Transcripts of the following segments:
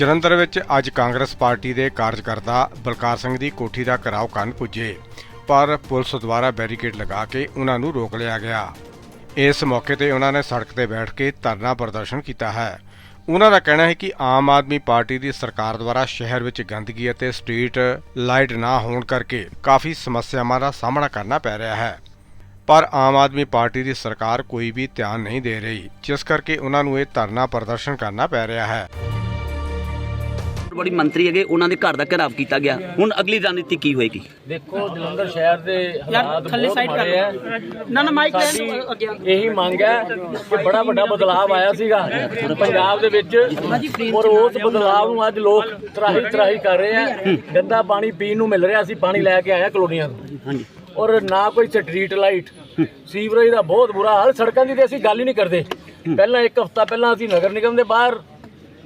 ਜਲੰਧਰ ਵਿੱਚ ਅੱਜ ਕਾਂਗਰਸ ਪਾਰਟੀ ਦੇ ਕਾਰਜਕਰਤਾ ਬਲਕਾਰ ਸਿੰਘ ਦੀ ਕੋਠੀ ਦਾ ਘਰਾਓ ਕਰਨ ਪੁੱਜੇ, ਪਰ ਪੁਲਿਸ ਦੁਆਰਾ ਬੈਰੀਕੇਡ ਲਗਾ ਕੇ ਉਹਨਾਂ ਨੂੰ ਰੋਕ ਲਿਆ ਗਿਆ। ਇਸ ਮੌਕੇ ਤੇ ਉਹਨਾਂ ਨੇ ਸੜਕ ਤੇ ਬੈਠ ਕੇ ਧਰਨਾ ਪ੍ਰਦਰਸ਼ਨ ਕੀਤਾ ਹੈ। ਉਹਨਾਂ ਦਾ ਕਹਿਣਾ ਹੈ ਕਿ ਆਮ ਆਦਮੀ ਪਾਰਟੀ ਦੀ ਸਰਕਾਰ ਦੁਆਰਾ ਸ਼ਹਿਰ ਵਿੱਚ ਗੰਦਗੀ ਅਤੇ ਸਟਰੀਟ ਲਾਈਟ ਨਾ ਹੋਣ ਕਰਕੇ ਕਾਫੀ ਸਮੱਸਿਆਵਾਂ ਦਾ ਸਾਹਮਣਾ ਕਰਨਾ ਪੈ ਰਿਹਾ ਹੈ। ਪਰ ਆਮ ਆਦਮੀ ਪਾਰਟੀ ਦੀ ਸਰਕਾਰ ਕੋਈ ਵੀ ਧਿਆਨ ਨਹੀਂ ਦੇ ਰਹੀ, ਜਿਸ ਕਰਕੇ ਉਹਨਾਂ ਨੂੰ ਇਹ ਧਰਨਾ ਪ੍ਰਦਰਸ਼ਨ ਕਰਨਾ ਪੈ ਰਿਹਾ ਹੈ। ਬੜੀ ਮੰਤਰੀ ਹੈਗੇ ਉਹਨਾਂ ਦੇ ਘਰ ਦਾ ਘਰਾਵ ਕੀਤਾ ਗਿਆ। ਹੁਣ ਅਗਲੀ ਰਣਨੀਤੀ ਕੀ ਹੋਏਗੀ? ਦੇਖੋ ਜਲੰਧਰ ਸ਼ਹਿਰ ਦੇ ਹਾਲਾਤ ਥੱਲੇ ਬਹੁਤ ਸਾਈਡ ਕਰ ਮਾੜੇ ਆ। ਨਾ ਨਾ ਮਾਈਕ ਇਹੀ ਮੰਗ ਹੈ ਕਿ ਬੜਾ ਵੱਡਾ ਬਦਲਾਅ ਆਇਆ ਸੀਗਾ। ਪੰਜਾਬ ਦੇ ਵਿੱਚ ਔਰ ਉਸ ਬਦਲਾਅ ਨੂੰ ਅੱਜ ਲੋਕ ਤਰਾਹੀ ਤਰਾਹੀ ਕਰ ਰਹੇ ਆ। ਗੰਦਾ ਪਾਣੀ ਪੀਣ ਨੂੰ ਮਿਲ ਰਿਹਾ ਸੀ ਪਾਣੀ ਲੈ ਕੇ ਆਇਆ ਕਲੋਨੀਆਂ ਤੋਂ। ਹਾਂਜੀ। ਔਰ ਨਾ ਕੋਈ ਸਟਰੀਟ ਲਾਈਟ ਸੀਵਰੇਜ ਦਾ ਬਹੁਤ ਬੁਰਾ ਹਾਲ ਸੜਕਾਂ ਦੀ ਤੇ ਅਸੀਂ ਗੱਲ ਹੀ ਨਹੀਂ ਕਰਦੇ। ਪਹਿਲਾਂ ਇੱਕ ਹਫ਼ਤਾ ਪਹਿਲਾਂ ਅਸੀਂ ਨਗਰ ਨਿਗਮ ਦੇ ਬਾਹਰ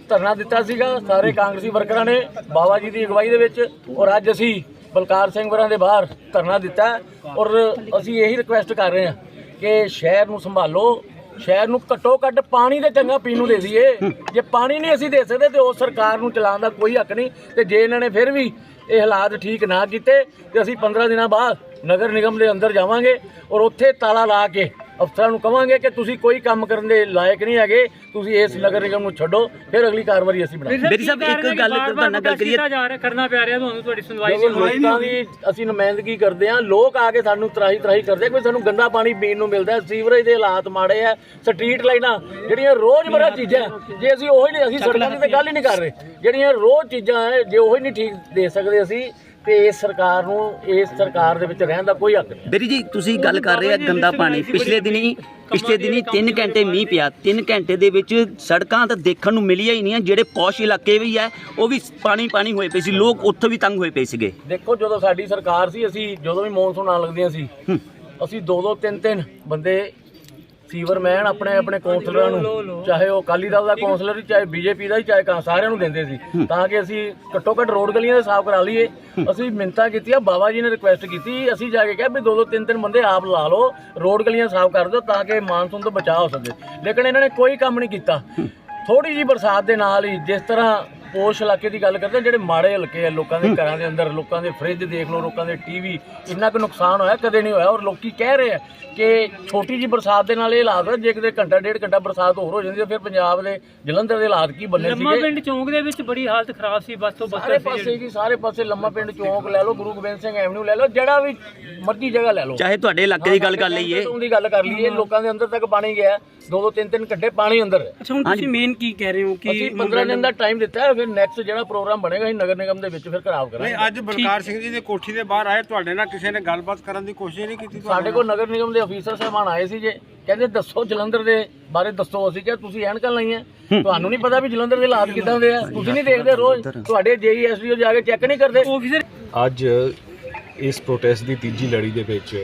ਧਰਨਾ ਦਿੱਤਾ ਸੀਗਾ। ਸਾਰੇ ਕਾਂਗਰਸੀ ਵਰਕਰਾਂ ਨੇ ਬਾਬਾ ਜੀ ਦੀ ਅਗਵਾਈ ਦੇ ਵਿੱਚ ਔਰ ਅੱਜ ਅਸੀਂ ਬਲਕਾਰ ਸਿੰਘ ਵਰਾਂ ਦੇ ਬਾਹਰ ਧਰਨਾ ਦਿੱਤਾ ਔਰ ਅਸੀਂ ਇਹੀ ਰਿਕੁਐਸਟ ਕਰ ਰਹੇ ਹਾਂ ਕਿ ਸ਼ਹਿਰ ਨੂੰ ਸੰਭਾਲੋ। ਸ਼ਹਿਰ ਨੂੰ ਘੱਟੋ ਘੱਟ ਪਾਣੀ ਤੇ ਚੰਗਾ ਪੀਣ ਨੂੰ ਦੇ ਦਈਏ। ਜੇ ਪਾਣੀ ਨਹੀਂ ਅਸੀਂ ਦੇ ਸਕਦੇ ਤੇ ਉਹ ਸਰਕਾਰ ਨੂੰ ਚਲਾਉਣ ਦਾ ਕੋਈ ਹੱਕ ਨਹੀਂ ਤੇ ਜੇ ਇਹਨਾਂ ਨੇ ਫਿਰ ਵੀ ਇਹ ਹਾਲਾਤ ਠੀਕ ਨਾ ਕੀਤੇ ਤੇ ਅਸੀਂ 15 ਦਿਨਾਂ ਬਾਅਦ ਨਗਰ ਨਿਗਮ ਦੇ ਅੰਦਰ ਜਾਵਾਂਗੇ ਔਰ ਉੱਥੇ ਤਾਲਾ ਲਾ ਕੇ ਅਫਸਰਾਂ ਨੂੰ ਕਵਾਂਗੇ ਕਿ ਤੁਸੀਂ ਕੋਈ ਕੰਮ ਕਰਨ ਦੇ ਲਾਇਕ ਨਹੀਂ ਹੈਗੇ ਤੁਸੀਂ ਇਸ ਨਗਰ ਨਿਗਮ ਨੂੰ ਛੱਡੋ ਫਿਰ ਅਗਲੀ ਕਾਰਵਾਈ ਅਸੀਂ ਬਣਾਵਾਂਗੇ। ਮੇਰੀ ਸਾਹਿਬ ਇੱਕ ਗੱਲ ਤੁਹਾਡੇ ਨਾਲ ਗੱਲ ਕਰੀਏ। ਕੀਤਾ ਜਾ ਰਿਹਾ ਕਰਨਾ ਪੈ ਰਿਹਾ ਤੁਹਾਨੂੰ ਤੁਹਾਡੀ ਸੁਣਵਾਈ ਲੋਕਾਂ ਦੀ ਅਸੀਂ ਨੁਮਾਇੰਦਗੀ ਕਰਦੇ ਹਾਂ ਲੋਕ ਆ ਕੇ ਸਾਨੂੰ ਤਰਾਹੀ ਤਰਾਹੀ ਕਰਦੇ ਕੋਈ ਸਾਨੂੰ ਗੰਦਾ ਪਾਣੀ ਪੀਣ ਨੂੰ ਮਿਲਦਾ ਹੈ, ਸੀਵਰੇਜ ਦੇ ਹਾਲਾਤ ਮਾੜੇ ਆ ਸਟਰੀਟ ਲਾਈਨਾਂ ਜਿਹੜੀਆਂ ਰੋਜ਼ਮਰਰਾ ਚੀਜ਼ਾਂ ਹੈ, ਜੇ ਅਸੀਂ ਉਹੀ ਨਹੀਂ ਅਸੀਂ ਸੜਕਾਂ ਦੀ ਤਾਂ ਗੱਲ ਹੀ ਨਹੀਂ ਕਰ ਰਹੇ। ਜਿਹੜੀਆਂ ਰੋਜ਼ ਚੀਜ਼ਾਂ ਹੈ ਜੇ ਉਹੀ ਨਹੀਂ ਠੀਕ ਦੇ ਸਕਦੇ ਅਸੀਂ ਤੇ ਇਸ ਸਰਕਾਰ ਨੂੰ ਇਸ ਸਰਕਾਰ ਦੇ ਵਿੱਚ ਰਹਿਣ ਦਾ ਕੋਈ ਹੱਕ ਨਹੀਂ। ਬੇਰੀ ਜੀ ਤੁਸੀਂ ਗੱਲ ਕਰ ਰਹੇ ਆ ਗੰਦਾ ਪਾਣੀ। ਪਿਛਲੇ ਦਿਨੀ ਪਿਛਲੇ ਦਿਨੀ 3 ਘੰਟੇ ਮੀਂਹ ਪਿਆ। 3 ਘੰਟੇ ਦੇ ਵਿੱਚ ਸੜਕਾਂ ਤਾਂ ਦੇਖਣ ਨੂੰ ਮਿਲੀਆਂ ਹੀ ਨਹੀਂ ਜਿਹੜੇ ਪੌਸ਼ ਇਲਾਕੇ ਵੀ ਆ ਉਹ ਵੀ ਪਾਣੀ ਪਾਣੀ ਹੋਏ ਪਏ ਸੀ। ਲੋਕ ਉੱਥੇ ਵੀ ਤੰਗ ਹੋਏ ਪਏ ਸੀਗੇ। ਦੇਖੋ ਜਦੋਂ ਸਾਡੀ ਸਰਕਾਰ ਸੀ ਅਸੀਂ ਜਦੋਂ ਵੀ ਮੌਨਸੂਨ ਆਉਣ ਲੱਗਦੀਆਂ ਸੀ ਅਸੀਂ ਦੋ ਦੋ ਤਿੰਨ ਤਿੰਨ ਬੰਦੇ ਸੀਵਰਮੈਨ ਆਪਣੇ ਆਪਣੇ ਕੌਂਸਲਰਾਂ ਨੂੰ ਚਾਹੇ ਉਹ ਅਕਾਲੀ ਦਲ ਦਾ ਕੌਂਸਲਰ ਹੀ ਚਾਹੇ ਬੀਜੇਪੀ ਦਾ ਹੀ ਚਾਹੇ ਕਾਂ ਸਾਰਿਆਂ ਨੂੰ ਦਿੰਦੇ ਸੀ। ਤਾਂ ਕਿ ਅਸੀਂ ਘੱਟੋ ਘੱਟ ਰੋਡ ਗਲੀਆਂ ਦੇ ਸਾਫ਼ ਕਰਾ ਲਈਏ। ਅਸੀਂ ਮਿੰਤਾ ਕੀਤੀਆਂ ਬਾਬਾ ਜੀ ਨੇ ਰਿਕੁਐਸਟ ਕੀਤੀ ਅਸੀਂ ਜਾ ਕੇ ਕਿਹਾ ਵੀ ਦੋ ਦੋ ਤਿੰਨ ਤਿੰਨ ਬੰਦੇ ਆਪ ਲਾ ਲਓ ਰੋਡ ਗਲੀਆਂ ਸਾਫ਼ ਕਰ ਦਿਓ ਤਾਂ ਕਿ ਮਾਨਸੂਨ ਤੋਂ ਬਚਾਅ ਹੋ ਸਕੇ। ਲੇਕਿਨ ਇਹਨਾਂ ਨੇ ਕੋਈ ਕੰਮ ਨਹੀਂ ਕੀਤਾ। ਥੋੜੀ ਜੀ ਬਰਸਾਤ ਦੇ ਨਾਲ ਹੀ ਜਿਸ ਤਰ੍ਹਾਂ ਪੋਸ਼ ਇਲਾਕੇ ਦੀ ਗੱਲ ਕਰਦੇ ਹਾਂ, ਜਿਹੜੇ ਮਾੜੇ ਹਲਕੇ ਆ ਲੋਕਾਂ ਦੇ ਘਰਾਂ ਦੇ ਅੰਦਰ ਲੋਕਾਂ ਦੇ ਫ੍ਰਿਜ ਦੇਖ ਲਓ ਲੋਕਾਂ ਦੇ ਟੀਵੀ ਇੰਨਾ ਕੁ ਨੁਕਸਾਨ ਹੋਇਆ ਕਦੇ ਨਹੀਂ ਹੋਇਆ ਔਰ ਲੋਕੀ ਕਹਿ ਰਹੇ ਆ ਕਿ ਛੋਟੀ ਜੀ ਬਰਸਾਤ ਦੇ ਨਾਲ ਇਹ ਹਾਲਾਤ ਆ ਜੇ ਕਿਤੇ ਘੰਟਾ ਡੇਢ ਘੰਟਾ ਬਰਸਾਤ ਹੋਰ ਹੋ ਜਾਂਦੀ ਤਾਂ ਫਿਰ ਪੰਜਾਬ ਦੇ ਜਲੰਧਰ ਦੇ ਹਾਲਾਤ ਕੀ ਬੰਨੇ ਲੰਮਾ ਸੀਗੇ? ਪਿੰਡ ਚੌਂਕ ਦੇ ਵਿੱਚ ਬੜੀ ਹਾਲਤ ਖਰਾਬ ਸੀ ਬਸ ਤੋਂ ਸਾਰੇ ਬਸ ਪਾਸੇ ਜੀ ਸਾਰੇ ਪਾਸੇ ਲੰਮਾ ਪਿੰਡ ਚੌਂਕ ਲੈ ਲਓ ਗੁਰੂ ਗੋਬਿੰਦ ਸਿੰਘ ਐਵਨਿਊ ਲੈ ਲਓ ਜਿਹੜਾ ਵੀ ਮਰਜ਼ੀ ਜਗ੍ਹਾ ਲੈ ਲਓ। ਚਾਹੇ ਤੁਹਾਡੇ ਇਲਾਕੇ ਦੀ ਗੱਲ ਕਰ ਲਈਏ। ਦੀ ਗੱਲ ਕਰ ਲਈਏ ਲੋਕਾਂ ਦੇ ਅੰਦਰ ਤੱਕ ਪਾਣੀ ਗਿਆ ਦੋ ਦੋ ਤਿੰਨ ਤਿੰਨ ਘੰਟੇ ਪਾਣੀ ਅੰਦਰ। ਹੈ ਅੱਛਾ ਹੁਣ ਤੁਸੀਂ ਮੇਨ ਕੀ ਕਹਿ ਰਹੇ ਹੋ ਅਸੀਂ 15 ਦਿਨ ਦਾ ਟਾਈਮ ਦਿੱਤਾ ਹੈ ਫਿਰ ਨੈਕਸਟ ਜਿਹੜਾ ਪ੍ਰੋਗਰਾਮ ਬਣੇਗਾ ਅਸੀਂ ਨਗਰ ਨਿਗਮ ਦੇ ਵਿੱਚ ਫਿਰ ਖਰਾਬ ਕਰਾਂਗੇ। ਅੱਜ ਬਲਕਾਰ ਸਿੰਘ ਜੀ ਦੀ ਕੋਠੀ ਦੇ ਬਾਹਰ ਆਏ ਤੁਹਾਡੇ ਨਾਲ ਕਿਸੇ ਨੇ ਗੱਲਬਾਤ ਕਰਨ ਦੀ ਕੋਸ਼ਿਸ਼ ਨਹੀਂ ਕੀਤੀ ਸਾਡੇ ਕੋਲ ਨਗਰ ਨਿਗਮ ਦੇ ਅਫੀਸਰ ਸਾਹਿਬਾਨ ਆਏ ਸੀ ਜੇ ਕਹਿੰਦੇ ਦੱਸੋ ਜਲੰਧਰ ਦੇ ਬਾਰੇ ਦੱਸੋ ਅਸੀਂ ਕਿਹਾ ਤੁਸੀਂ ਐਨਕਾਂ ਲਾਈਆਂ ਤੁਹਾਨੂੰ ਨਹੀਂ ਪਤਾ ਵੀ ਜਲੰਧਰ ਦੇ ਹਾਲਾਤ ਕਿਦਾਂ ਦੇ ਆ। ਤੁਸੀਂ ਨਹੀਂ ਦੇਖਦੇ ਰੋਜ਼ ਤੁਹਾਡੇ ਜੇਈਐਸਡੀਓ ਜਾ ਕੇ ਚੈੱਕ ਨਹੀਂ ਕਰਦੇ। ਅੱਜ ਇਸ ਪ੍ਰੋਟੈਸਟ ਦੀ ਤੀਜੀ ਲੜੀ ਦੇ ਵਿੱਚ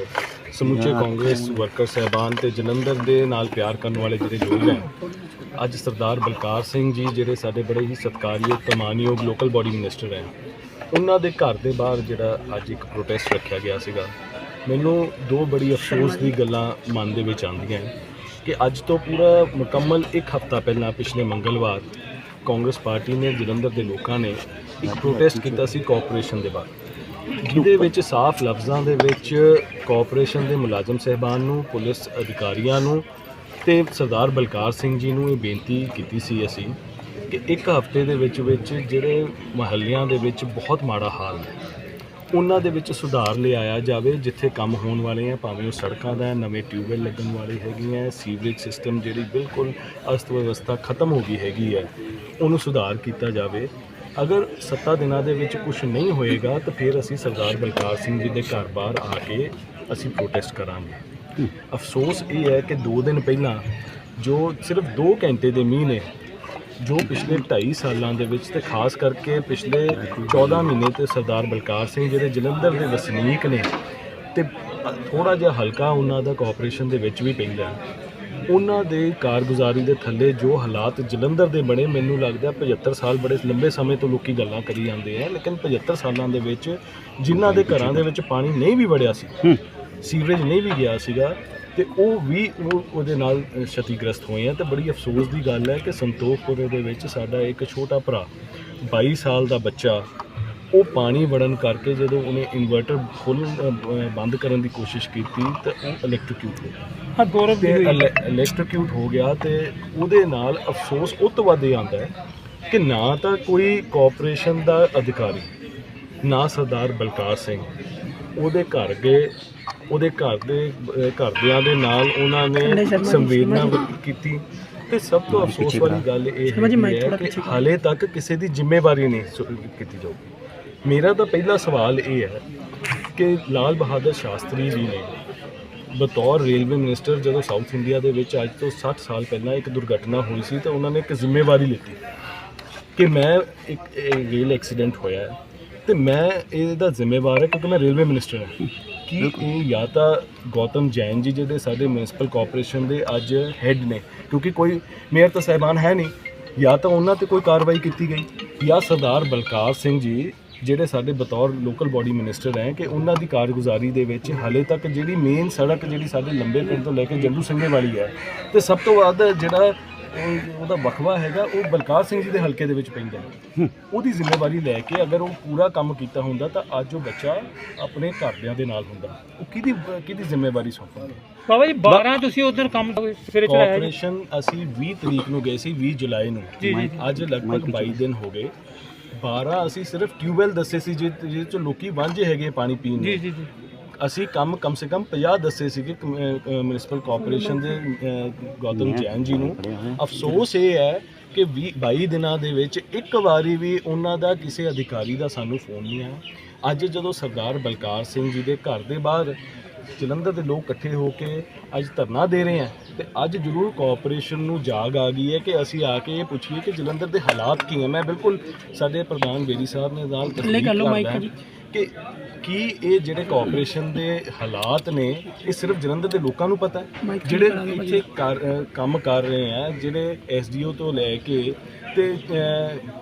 ਸਮੁੱਚੇ ਕਾਂਗਰਸ ਵਰਕਰ ਸਹਿਬਾਨ ਤੇ ਜਲੰਧਰ ਦੇ ਨਾਲ ਪਿਆਰ ਕਰਨ ਵਾਲੇ ਜਿਹੜੇ ਲੋਕ ਹੈ ਅੱਜ ਸਰਦਾਰ ਬਲਕਾਰ ਸਿੰਘ ਜੀ ਜਿਹੜੇ ਸਾਡੇ ਬੜੇ ਹੀ ਸਤਿਕਾਰਯੋਗ ਤਮਾਨਯੋਗ ਲੋਕਲ ਬਾਡੀ ਮਿਨਿਸਟਰ ਹੈ। ਉਹਨਾਂ ਦੇ ਘਰ ਦੇ ਬਾਹਰ ਜਿਹੜਾ ਅੱਜ ਇੱਕ ਪ੍ਰੋਟੈਸਟ ਰੱਖਿਆ ਗਿਆ ਸੀਗਾ। ਮੈਨੂੰ ਦੋ ਬੜੀ ਅਫਸੋਸ ਦੀ ਗੱਲਾਂ ਮਨ ਦੇ ਵਿੱਚ ਆਉਂਦੀਆਂ ਕਿ ਅੱਜ ਤੋਂ ਪੂਰਾ ਮੁਕੰਮਲ ਇੱਕ ਹਫ਼ਤਾ ਪਹਿਲਾਂ ਪਿਛਲੇ ਮੰਗਲਵਾਰ ਕਾਂਗਰਸ ਪਾਰਟੀ ਨੇ, ਜਲੰਧਰ ਦੇ ਲੋਕਾਂ ਨੇ ਇੱਕ ਪ੍ਰੋਟੈਸਟ ਕੀਤਾ ਸੀ ਕਾਰਪੋਰੇਸ਼ਨ ਦੇ ਬਾਹਰ। ਜਿਹਦੇ ਵਿੱਚ ਸਾਫ਼ ਲਫ਼ਜ਼ਾਂ ਦੇ ਵਿੱਚ ਕਾਰਪੋਰੇਸ਼ਨ ਦੇ ਮੁਲਾਜ਼ਮ ਸਹਿਬਾਨ ਨੂੰ, ਪੁਲਿਸ ਅਧਿਕਾਰੀਆਂ ਨੂੰ ਤੇ ਸਰਦਾਰ ਬਲਕਾਰ ਸਿੰਘ ਜੀ ਨੂੰ ਇਹ ਬੇਨਤੀ ਕੀਤੀ ਸੀ ਅਸੀਂ ਕਿ ਇੱਕ ਹਫ਼ਤੇ ਦੇ ਵਿੱਚ ਵਿੱਚ ਜਿਹੜੇ ਮਹੱਲਿਆਂ ਦੇ ਵਿੱਚ ਬਹੁਤ ਮਾੜਾ ਹਾਲ ਹੈ ਉਹਨਾਂ ਦੇ ਵਿੱਚ ਸੁਧਾਰ ਲਿਆਇਆ ਜਾਵੇ ਜਿੱਥੇ ਕੰਮ ਹੋਣ ਵਾਲੇ ਆ ਭਾਵੇਂ ਉਹ ਸੜਕਾਂ ਦਾ ਨਵੇਂ ਟਿਊਬਵੈਲ ਲੱਗਣ ਵਾਲੇ ਹੈਗੀਆਂ ਹੈ, ਸੀਵਰੇਜ ਸਿਸਟਮ ਜਿਹੜੀ ਬਿਲਕੁਲ ਅਸਤ ਵਿਵਸਥਾ ਖਤਮ ਹੋ ਗਈ ਹੈਗੀ ਹੈ ਉਹਨੂੰ ਸੁਧਾਰ ਕੀਤਾ ਜਾਵੇ। ਅਗਰ ਸੱਤਾ ਦਿਨਾਂ ਦੇ ਵਿੱਚ ਕੁਝ ਨਹੀਂ ਹੋਏਗਾ ਤਾਂ ਫਿਰ ਅਸੀਂ ਸਰਦਾਰ ਬਲਕਾਰ ਸਿੰਘ ਜੀ ਦੇ ਘਰ ਬਾਹਰ ਆ ਕੇ ਅਸੀਂ ਪ੍ਰੋਟੈਸਟ ਕਰਾਂਗੇ। ਅਫਸੋਸ ਇਹ ਹੈ ਕਿ 2 ਦਿਨ ਪਹਿਲਾਂ ਜੋ ਸਿਰਫ 2 ਘੰਟੇ ਦੇ ਮੀਂਹ ਨੇ ਜੋ ਪਿਛਲੇ 2.5 ਸਾਲਾਂ ਦੇ ਵਿੱਚ ਤੇ ਖਾਸ ਕਰਕੇ ਪਿਛਲੇ 14 ਮਹੀਨੇ ਤੇ ਸਰਦਾਰ ਬਲਕਾਰ ਸਿੰਘ ਜਿਹੜੇ ਜਲੰਧਰ ਦੇ ਵਸਨੀਕ ਨੇ ਤੇ ਥੋੜਾ ਜਿਹਾ ਹਲਕਾ ਉਹਨਾਂ ਦਾ ਕੋਆਪਰੇਸ਼ਨ ਦੇ ਵਿੱਚ ਵੀ ਪੈਂਦਾ। ਉਹਨਾਂ ਦੇ ਕਾਰਗੁਜ਼ਾਰੀ ਦੇ ਥੱਲੇ ਜੋ ਹਾਲਾਤ ਜਲੰਧਰ ਦੇ ਬਣੇ ਮੈਨੂੰ ਲੱਗਦਾ 75 ਸਾਲ ਬੜੇ ਲੰਬੇ ਸਮੇਂ ਤੋਂ ਲੋਕੀ ਗੱਲਾਂ ਕਰੀ ਜਾਂਦੇ ਆ ਲੇਕਿਨ 75 ਸਾਲਾਂ ਦੇ ਵਿੱਚ ਜਿਨ੍ਹਾਂ ਦੇ ਘਰਾਂ ਦੇ ਵਿੱਚ ਪਾਣੀ ਨਹੀਂ ਵੀ ਵੜਿਆ ਸੀ ਸੀਵਰੇਜ ਨਹੀਂ ਵੀ ਗਿਆ ਸੀਗਾ ਤੇ ਉਹ ਵੀ ਉਹ- ਉਹਦੇ ਨਾਲ ਛਤੀਗ੍ਰਸਤ ਹੋਏ ਆ ਤੇ ਬੜੀ ਅਫਸੋਸ ਦੀ ਗੱਲ ਹੈ ਕਿ ਸੰਤੋਖਪੁਰੇ ਦੇ ਵਿੱਚ ਸਾਡਾ ਇੱਕ ਛੋਟਾ ਭਰਾ 22 ਸਾਲ ਦਾ ਬੱਚਾ ਉਹ ਪਾਣੀ ਵੜਨ ਕਰਕੇ ਜਦੋਂ ਉਹਨੇ ਇਨਵਰਟਰ ਖੋਲ੍ਹਣ ਬੰਦ ਕਰਨ ਦੀ ਕੋਸ਼ਿਸ਼ ਕੀਤੀ ਤਾਂ ਉਹ ਇਲੈਕਟ੍ਰੀਕਿਊਟ ਹੋ ਗਿਆ। ਹਾਂ ਗੌਰਵ ਤੇ ਇਲੈਕਟ੍ਰੀਕਿਊਟ ਹੋ ਗਿਆ ਤੇ ਉਹਦੇ ਨਾਲ ਅਫਸੋਸ ਉਹ ਤੋਂ ਵੱਧ ਆਉਂਦਾ ਹੈ ਕਿ ਨਾ ਤਾਂ ਕੋਈ ਕਾਰਪੋਰੇਸ਼ਨ ਦਾ ਅਧਿਕਾਰੀ ਨਾ ਸਰਦਾਰ ਬਲਕਾਰ ਸਿੰਘ ਉਹਦੇ ਘਰ ਗਏ ਉਹਦੇ ਘਰ ਦੇ ਅਹ ਘਰਦਿਆਂ ਦੇ ਨਾਲ ਉਹਨਾਂ ਨੇ ਸੰਵੇਦਨਾ ਵਿਅਕਤ ਕੀਤੀ। ਤੇ ਸਭ ਤੋਂ ਅਫਸੋਸ ਵਾਲੀ ਗੱਲ ਇਹ ਹੈਗੀ ਹੈ ਕਿ ਹਾਲੇ ਤੱਕ ਕਿਸੇ ਦੀ ਜ਼ਿੰਮੇਵਾਰੀ ਨਹੀਂ ਸੁ- ਕੀਤੀ ਜਾਊਗੀ। ਮੇਰਾ ਤਾਂ ਪਹਿਲਾ ਸਵਾਲ ਇਹ ਹੈ ਕਿ ਲਾਲ ਬਹਾਦਰ ਸ਼ਾਸਤਰੀ ਜੀ ਨੇ ਬਤੌਰ ਰੇਲਵੇ ਮਿਨਿਸਟਰ ਜਦੋਂ ਸਾਊਥ ਇੰਡੀਆ ਦੇ ਵਿੱਚ ਅੱਜ ਤੋਂ 60 ਸਾਲ ਪਹਿਲਾਂ ਇੱਕ ਦੁਰਘਟਨਾ ਹੋਈ ਸੀ ਤਾਂ ਉਹਨਾਂ ਨੇ ਇੱਕ ਜ਼ਿੰਮੇਵਾਰੀ ਲਿੱਤੀ ਕਿ ਮੈਂ ਇੱਕ ਇਹ ਰੇਲ ਐਕਸੀਡੈਂਟ ਹੋਇਆ ਹੈ। ਤੇ ਮੈਂ ਇਹਦਾ ਜ਼ਿੰਮੇਵਾਰ ਹਾਂ ਕਿਉਂਕਿ ਮੈਂ ਰੇਲਵੇ ਮਿਨਿਸਟਰ ਹਾਂ। ਕਿ ਇਹ ਜਾਂ ਤਾਂ ਗੌਤਮ ਜੈਨ ਜੀ ਜਿਹੜੇ ਸਾਡੇ ਮਿਊਨਿਸਪਲ ਕਾਰਪੋਰੇਸ਼ਨ ਦੇ ਅੱਜ ਹੈੱਡ ਨੇ ਕਿਉਂਕਿ ਕੋਈ ਮੇਅਰ ਤਾਂ ਸਹਿਬਾਨ ਹੈ ਨਹੀਂ ਜਾਂ ਤਾਂ ਉਹਨਾਂ ਤੇ ਕੋਈ ਕਾਰਵਾਈ ਕੀਤੀ ਗਈ ਜਾਂ ਸਰਦਾਰ ਬਲਕਾਰ ਸਿੰਘ ਜੀ ਜਿਹੜੇ ਸਾਡੇ ਬਤੌਰ ਲੋਕਲ ਬਾਡੀ ਮਿਨਿਸਟਰ ਹੈ ਕਿ ਉਹਨਾਂ ਦੀ ਕਾਰਗੁਜ਼ਾਰੀ ਦੇ ਵਿੱਚ ਹਾਲੇ ਤੱਕ ਜਿਹੜੀ ਮੇਨ ਸੜਕ ਜਿਹੜੀ ਸਾਡੇ ਲੰਬੇ ਪਿੰਡ ਤੋਂ ਲੈ ਕੇ ਜੰਡੂ ਸਿੰਘੇ ਵਾਲੀ ਹੈ ਤੇ ਸਭ ਤੋਂ ਵੱਧ ਜਿਹੜਾ ਉਹ- ਉਹਦਾ ਵਕਵਾ ਹੈਗਾ ਉਹ ਬਲਕਾਰ ਸਿੰਘ ਜੀ ਦੇ ਹਲਕੇ ਦੇ ਵਿੱਚ ਪੈਂਦਾ ਹੈ। ਉਹਦੀ ਜ਼ਿੰਮੇਵਾਰੀ ਲੈ ਕੇ ਅਗਰ ਉਹ ਪੂਰਾ ਕੰਮ ਕੀਤਾ ਹੁੰਦਾ ਤਾਂ ਅੱਜ ਉਹ ਬੱਚਾ ਆਪਣੇ ਘਰਦਿਆਂ ਦੇ ਨਾਲ ਹੁੰਦਾ। ਉਹ ਕਿਹਦੀ ਕਿਹਦੀ ਜ਼ਿੰਮੇਵਾਰੀ ਸੌਂਪਾਂਗੇ ਬਾਬਾ ਜੀ 12 ਤੁਸੀਂ ਉਧਰ ਕੰਮ ਸਿਰੇ ਚੜਾਇਆ ਜੀ। ਕਾਰਪੋਰੇਸ਼ਨ ਅਸੀਂ 20 ਤਰੀਕ ਨੂੰ ਗਏ ਸੀ 20 ਜੁਲਾਈ ਨੂੰ। ਜੀ, ਜੀ, ਅੱਜ ਲਗਭਗ 22 ਦਿਨ ਹੋ ਗਏ। 12 ਅਸੀਂ ਸਿਰਫ ਟਿਊਬਵੈਲ ਦੱਸੇ ਸੀ ਜਿਹਦੇ ਜਿਹਦੇ ਚ ਲੋਕੀ ਵਾਂਝੇ ਹੈਗੇ ਪਾਣੀ ਪੀਣ ਜੀ ਨੂੰ ਜੀ ਜੀ। ਅਸੀਂ ਕੰਮ ਕਮ ਸੇ ਕਮ 50 ਦੱਸੇ ਸੀਗੇ ਮਿਊਨਿਸਪਲ ਕਾਰਪੋਰੇਸ਼ਨ ਦੇ ਗੌਤਮ ਜੈਨ ਜੀ ਨੂੰ। ਅਫਸੋਸ ਇਹ ਹੈ ਕਿ 20 22 ਦਿਨਾਂ ਦੇ ਵਿੱਚ ਇੱਕ ਵਾਰੀ ਵੀ ਉਹਨਾਂ ਦਾ ਕਿਸੇ ਅਧਿਕਾਰੀ ਦਾ ਸਾਨੂੰ ਫੋਨ ਨਹੀਂ ਆਇਆ। ਅੱਜ ਜਦੋਂ ਸਰਦਾਰ ਬਲਕਾਰ ਸਿੰਘ ਜੀ ਦੇ ਘਰ ਦੇ ਬਾਹਰ ਜਲੰਧਰ ਦੇ ਲੋਕ ਇਕੱਠੇ ਹੋ ਕੇ ਅੱਜ ਧਰਨਾ ਦੇ ਰਹੇ ਆ ਤੇ ਅੱਜ ਜ਼ਰੂਰ ਕਾਰਪੋਰੇਸ਼ਨ ਨੂੰ ਜਾਗ ਆ ਗਈ ਹੈ ਕਿ ਅਸੀਂ ਆ ਕੇ ਇਹ ਪੁੱਛੀਏ ਕਿ ਜਲੰਧਰ ਦੇ ਹਾਲਾਤ ਕੀ ਹੈ। ਮੈਂ ਬਿਲਕੁਲ ਸਾਡੇ ਪ੍ਰਧਾਨ ਬੇਰੀ ਸਾਹਿਬ ਨੇ ਨਾਲ ਤਸਦੀਕ ਕਰਦਾ ਕਿ ਕੀ ਇਹ ਜਿਹੜੇ ਕਾਰਪੋਰੇਸ਼ਨ ਦੇ ਹਾਲਾਤ ਨੇ ਇਹ ਸਿਰਫ ਜਲੰਧਰ ਦੇ ਲੋਕਾਂ ਨੂੰ ਪਤਾ ਹੈ? ਜਿਹੜੇ ਇੱਥੇ ਕੰਮ ਕਰ ਰਹੇ ਆ ਜਿਹੜੇ ਐਸਡੀਓ ਤੋਂ ਲੈ ਕੇ ਤੇ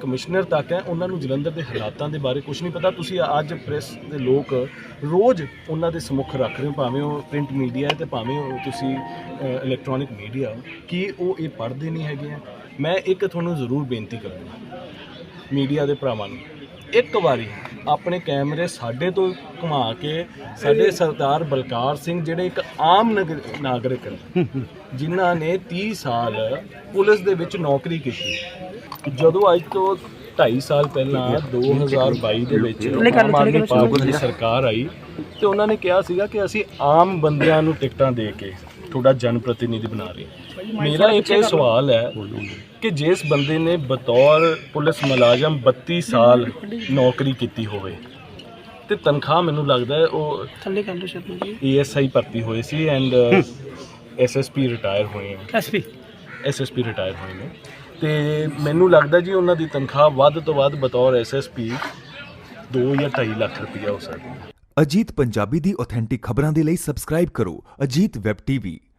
ਕਮਿਸ਼ਨਰ ਤੱਕ ਹੈ ਉਹਨਾਂ ਨੂੰ ਜਲੰਧਰ ਦੇ ਹਾਲਾਤਾਂ ਦੇ ਬਾਰੇ ਕੁਝ ਨਹੀਂ ਪਤਾ। ਤੁਸੀਂ ਅੱਜ ਪ੍ਰੈਸ ਦੇ ਲੋਕ ਰੋਜ਼ ਉਹਨਾਂ ਦੇ ਸਮੁਖ ਰੱਖ ਰਹੇ ਹੋ ਭਾਵੇਂ ਉਹ ਪ੍ਰਿੰਟ ਮੀਡੀਆ ਹੈ ਤੇ ਭਾਵੇਂ ਉਹ ਤੁਸੀਂ ਇਲੈਕਟ੍ਰੋਨਿਕ ਮੀਡੀਆ ਕੀ ਉਹ ਇਹ ਪੜ੍ਹਦੇ ਨਹੀਂ ਹੈਗੇ ਮੈਂ ਇੱਕ ਤੁਹਾਨੂੰ ਜ਼ਰੂਰ ਬੇਨਤੀ ਕਰੂੰਗਾ ਮੀਡੀਆ ਦੇ ਭਰਾਵਾਂ ਨੂੰ। ਇੱਕ ਵਾਰੀ ਆਪਣੇ ਕੈਮਰੇ ਸਾਡੇ ਤੋਂ ਘੁਮਾ ਕੇ ਸਾਡੇ ਸਰਦਾਰ ਬਲਕਾਰ ਸਿੰਘ ਜਿਹੜੇ ਇੱਕ ਆਮ ਨਗਰ- ਨਾਗਰਿਕ ਨੇ ਜਿਨ੍ਹਾਂ ਨੇ 30 ਸਾਲ ਪੁਲਿਸ ਦੇ ਵਿੱਚ ਨੌਕਰੀ ਕੀਤੀ ਜਦੋਂ ਅੱਜ ਤੋਂ 2.5 ਸਾਲ ਪਹਿਲਾਂ 2022 ਦੇ ਵਿੱਚ ਆਮ ਆਦਮੀ ਪਾਰਟੀ ਦੀ ਸਰਕਾਰ ਆਈ ਤੇ ਉਹਨਾਂ ਨੇ ਕਿਹਾ ਸੀਗਾ ਕਿ ਅਸੀਂ ਆਮ ਬੰਦਿਆਂ ਨੂੰ ਟਿਕਟਾਂ ਦੇ ਕੇ ਤੁਹਾਡਾ ਜਨ ਪ੍ਰਤੀਨਿਧੀ ਬਣਾ ਰਹੇ ਹਾਂ। ਮੇਰਾ ਇੱਕ ਇਹ ਸਵਾਲ ਹੈ ਕਿ ਜਿਸ ਬੰਦੇ ਨੇ ਬਤੌਰ ਪੁਲਿਸ ਮੁਲਾਜ਼ਮ 32 ਸਾਲ ਨੌਕਰੀ ਕੀਤੀ ਹੋਵੇ ਤੇ ਤਨਖਾਹ ਮੈਨੂੰ ਲੱਗਦਾ ਹੈ ਉਹ ਥੱਲੇ ਕਰ ਲਓ ਸ਼ਰਮਾ ਜੀ। ਏਐਸਆਈ ਭਰਤੀ ਹੋਏ ਸੀ ਐਂਡ ਐਸਐਸਪੀ ਰਿਟਾਇਰ ਹੋਏ ਹੈ ਐਸਪੀ ਐਸਐਸਪੀ ਰਿਟਾਇਰ ਹੋਏ ਨੇ। ਤੇ ਮੈਨੂੰ ਲੱਗਦਾ ਜੀ ਉਹਨਾਂ ਦੀ ਤਨਖਾਹ ਵੱਧ ਤੋਂ ਵੱਧ ਬਤੌਰ ਐਸਐਸਪੀ 2 ਜਾਂ 2.5 ਲੱਖ ਰੁਪਇਆ ਹੋ ਸਕਦੀ ਹੈ। ਅਜੀਤ ਪੰਜਾਬੀ ਦੀ ਆਥੈਂਟਿਕ ਖਬਰਾਂ ਦੇ ਲਈ ਸਬਸਕ੍ਰਾਈਬ ਕਰੋ ਅਜੀਤ ਵੈਬ ਟੀਵੀ।